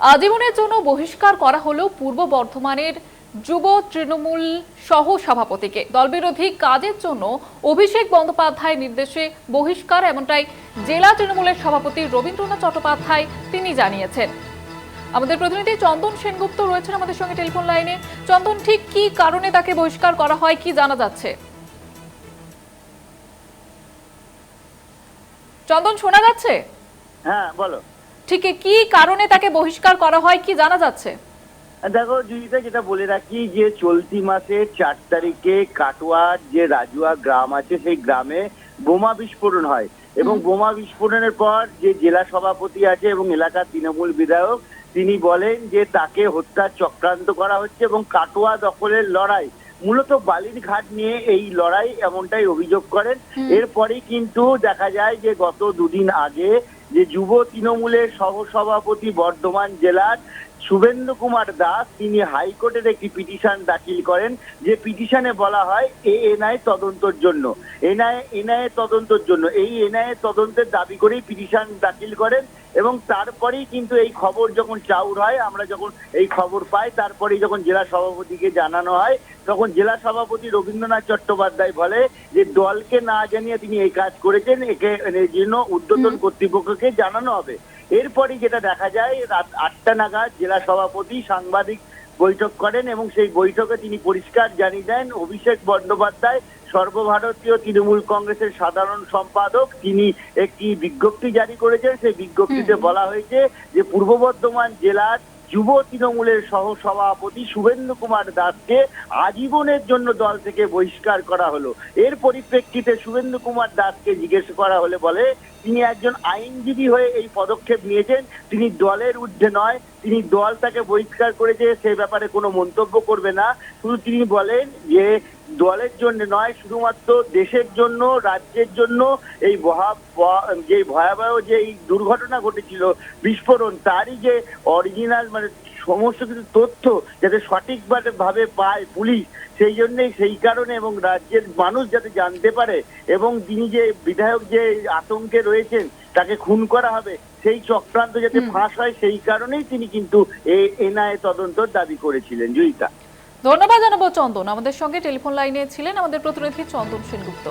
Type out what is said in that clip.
আজীবনের জন্য বহিষ্কার করা হলো পূর্ব বর্ধমানের যুব তৃণমূল সহ সভাপতিকে দলবিরোধী কাজের জন্য অভিষেক বন্দ্যোপাধ্যায়ের নির্দেশে বহিষ্কার, এমনটাই জেলা তৃণমূলের সভাপতি রবীন্দ্রনাথ চট্টোপাধ্যায় তিনি জানিয়েছেন। আমাদের প্রতিনিধি চন্দন সেনগুপ্ত রয়েছেন আমাদের সঙ্গে টেলিফোন লাইনে। চন্দন, ঠিক কি কারণে তাকে বহিষ্কার করা হয়, কি জানা যাচ্ছে? চন্দন, শোনা যাচ্ছে? হ্যাঁ বলো। ঠিক কি কারণে তাকে বহিষ্কার করা হয় কি জানা যাচ্ছে? দেখো জুজিতা যেটা বলে রাখি যে চলতি মাসের চার তারিখে কাটোয়ার যে রাজুয়া গ্রাম আছে সেই গ্রামে বোমা বিস্ফোরণ হয়। এবং বোমা বিস্ফোরণের পর যে জেলা সভাপতি আছে এবং এলাকার তৃণমূল বিধায়ক তিনি বলেন যে তাকে হত্যার চক্রান্ত করা হচ্ছে এবং কাটোয়া দখলের লড়াই মূলত বালির ঘাট নিয়ে এই লড়াই এমনটাই অভিযোগ করেন। এরপরেই কিন্তু দেখা যায় যে গত দুদিন আগে যে যুব তৃণমূলের সহসভাপতি বর্ধমান জেলার শুভেন্দু কুমার দাস তিনি হাইকোর্টের একটি পিটিশন দাখিল করেন যে পিটিশনে বলা হয় এ এনআই তদন্তর জন্য। এনআই এনআই তদন্তর জন্য। এই এনআই তদন্তের দাবি করেই পিটিশন দাখিল করেন এবং তারপরেই কিন্তু এই খবর যখন চাউর হয় আমরা যখন এই খবর পাই তারপরেই যখন জেলা সভাপতিকে জানানো হয় তখন জেলা সভাপতি রবীন্দ্রনাথ চট্টোপাধ্যায় বলে যে দলকে না জানিয়ে তিনি এই কাজ করেছেন একে এর জন্য উদ্বোধন কর্তৃপক্ষকে জানানো হবে। এরপরই যেটা দেখা যায় রাত আটটা নাগাদ জেলা সভাপতি সাংবাদিক বৈঠক করেন এবং সেই বৈঠকে তিনি পরিষ্কার জানিয়ে দেন অভিষেক বন্দ্যোপাধ্যায় সর্বভারতীয় তৃণমূল কংগ্রেসের সাধারণ সম্পাদক তিনি একটি বিজ্ঞপ্তি জারি করেছেন সেই বিজ্ঞপ্তিতে বলা হয়েছে যে পূর্ব বর্ধমান জেলার যুব তৃণমূলের সহ সভাপতি শুভেন্দু কুমার দাসকে আজীবনের জন্য দল থেকে বহিষ্কার করা হলো। এর পরিপ্রেক্ষিতে শুভেন্দু কুমার দাসকে জিজ্ঞেস করা হলে বলে তিনি একজন আইনজীবী হয়ে এই পদক্ষেপ নিয়েছেন। তিনি দলের ঊর্ধ্বে নয়, তিনি দল তাকে বহিষ্কার করেছে, সে ব্যাপারে কোনো মন্তব্য করবে না। শুধু তিনি বলেন যে, দলের জন্য নয়, শুধুমাত্র দেশের জন্য, রাজ্যের জন্য এই যে ভয়াবহ যে এই দুর্ঘটনা ঘটেছিল, বিস্ফোরণ, তারই যে অরিজিনাল মানে সমস্ত কিছু তথ্য যাতে সঠিকভাবে ভাবে পায় পুলিশ সেই জন্যই সেই কারণে এবং রাজ্যের মানুষ যাতে জানতে পারে এবং তিনি যে বিধায়ক যে আতঙ্কে রয়েছেন তাকে খুন করা হবে সেই চক্রান্ত যাতে ফাঁস হয় সেই কারণেই তিনি কিন্তু এই এনআইএ তদন্তর দাবি করেছিলেন। জয়িতা ধন্যবাদ জানাব চন্দন। আমাদের সঙ্গে টেলিফোন লাইনে ছিলেন আমাদের প্রতিনিধি চন্দন সেনগুপ্ত।